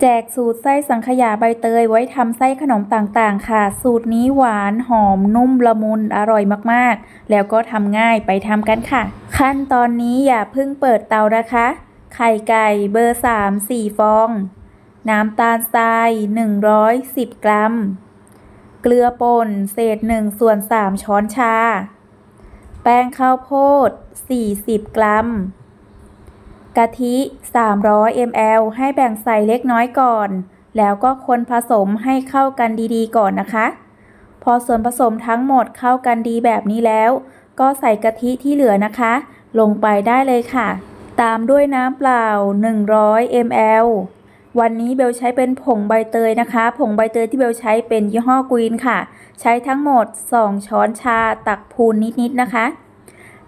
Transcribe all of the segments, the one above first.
แจกสูตรไส้สังขยาใบเตยไว้ทำไส้ขนมต่างๆ ค่ะ สูตรนี้หวานหอมนุ่มละมุนอร่อยมากๆ แล้วก็ทำง่ายไปทำกันค่ะ ขั้นตอนนี้อย่าเพิ่งเปิดเตานะคะ ไข่ไก่เบอร์ 3 4 ฟอง น้ำตาลทราย 110 กรัม เกลือป่นเศษ 1 ส่วน 3 ช้อนชา แป้งข้าวโพด 40 กรัม กะทิ 300 ml ให้แบ่งใส่เล็กน้อยก่อน แล้วก็คนผสมให้เข้ากันดีๆ ก่อนนะคะ พอส่วนผสมทั้งหมดเข้ากันดีแบบนี้แล้ว ก็ใส่กะทิที่เหลือนะคะ ลงไปได้เลยค่ะ ตามด้วยน้ำเปล่า 100 ml วันนี้เบลใช้เป็นผงใบเตยนะคะ ผงใบเตยที่เบลใช้เป็นยี่ห้อกรีนค่ะ ใช้ทั้งหมด 2 ช้อนชาตักพูนนิดๆนะคะ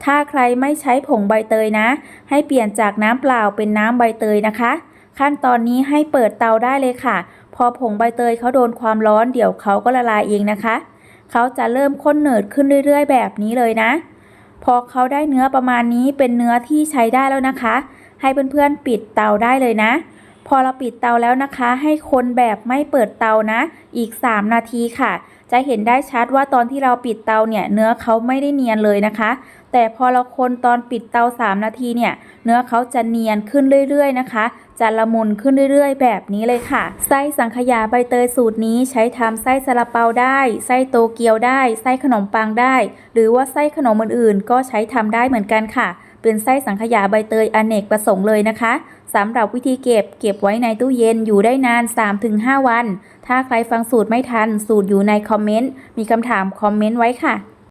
ถ้าใครไม่ใช้ผงใบเตยนะ ให้เปลี่ยนจากน้ำเปล่าเป็นน้ำใบเตยนะคะ ขั้นตอนนี้ให้เปิดเตาได้เลยค่ะ พอผงใบเตยเขาโดนความร้อนเดี๋ยวเขาก็ละลายเองนะคะ เขาจะเริ่มข้นเหนืดขึ้นเรื่อยๆ แบบนี้เลยนะ พอเขาได้เนื้อประมาณนี้เป็นเนื้อที่ใช้ได้แล้วนะคะ ให้เพื่อนๆปิดเตาได้เลยนะ พอเราปิดเตาแล้วนะคะ ให้คนแบบไม่เปิดเตานะ อีก 3 นาทีค่ะ จะเห็นได้ชัดว่าตอนที่เราปิดเตาเนี่ย เนื้อเขาไม่ได้เนียนเลยนะคะ แต่พอเราคนตอนปิดเตา 3 นาทีเนี่ย เนื้อเขาจะเนียนขึ้นเรื่อย ๆ นะคะจะละมุนขึ้นเรื่อยๆ แบบนี้เลยค่ะ ไส้สังขยาใบเตยสูตรนี้ใช้ทำไส้ซาลาเปาได้ ไส้โตเกียวได้ ไส้ขนมปังได้ หรือว่าไส้ขนมอื่นๆ ก็ใช้ทำได้เหมือนกันค่ะ เป็นไส้สังขยาใบเตยอเนกประสงค์เลยนะคะสำหรับวิธีเก็บเก็บไว้ในตู้เย็นอยู่ได้นาน 3-5 วัน ถ้าใครฟังสูตรไม่ทัน สูตรอยู่ในคอมเมนต์มีคำถามคอมเมนต์ไว้ค่ะ